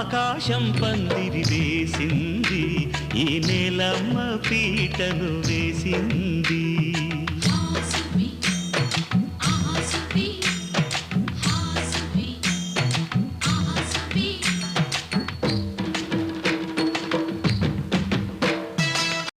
ఆకాశం పందిరి వేసింది ఈ నెలమ్మ పీటను వేసింది.